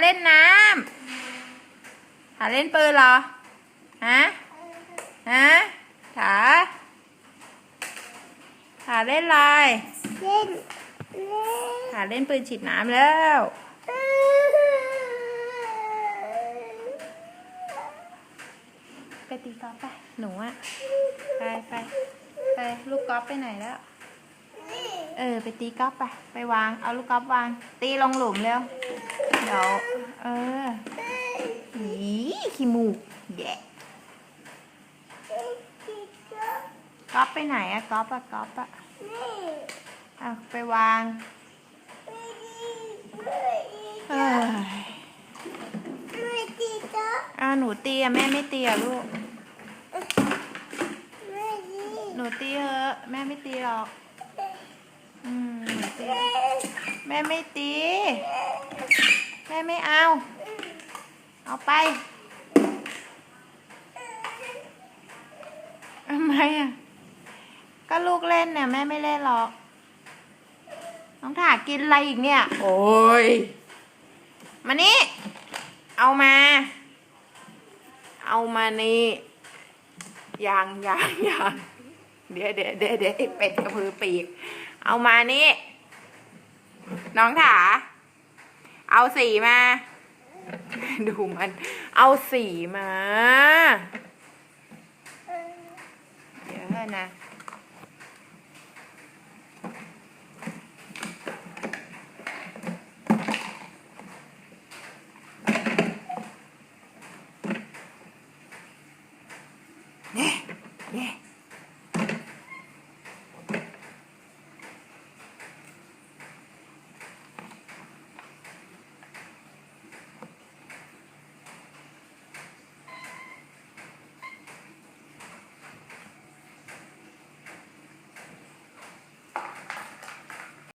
เล่นน้ำถาเล่นปืนเหรอ ฮะ ฮะถาถาเล่นอะไรเล่นเล่นถาเล่นปืนฉีดน้ำแล้วไปตีกอล์ฟไป หนูอะไปไปไปลูกกอล์ฟไปไหนแล้ว เออ ไปตีกอล์ฟไป ไปวาง เอาลูกกอล์ฟวาง ตีลงหลุมเร็ว เดี๋ยวเอออีขี้มูกแย่ก๊อล์ฟไปไหนอะก๊อล์ฟอะก๊อล์ฟอะอะไปวางเอ้ยอะหนูเตีอะแม่ไม่เตีอะลูก หนูเตีเถอะแม่ไม่ตีหรอก อืมหนูตีแม่ไม่ตี แม่ไม่เอา เอาไปทำไมอะ ก็ลูกเล่นเนี่ยแม่ไม่เล่นหรอก น้องถากินอะไรอีกเนี่ย โอ้ย มานี่ เอามา เอามานี่ยางยางยางเดี๋ยวเดี๋ยวเดี๋ยวเดี๋ยวไอ้เป็ดกระพือปีก เอามานี่ น้องถา เอาสีมา ดูมัน เอาสีมา เดี๋ยวนะเนี่ยเนี่ย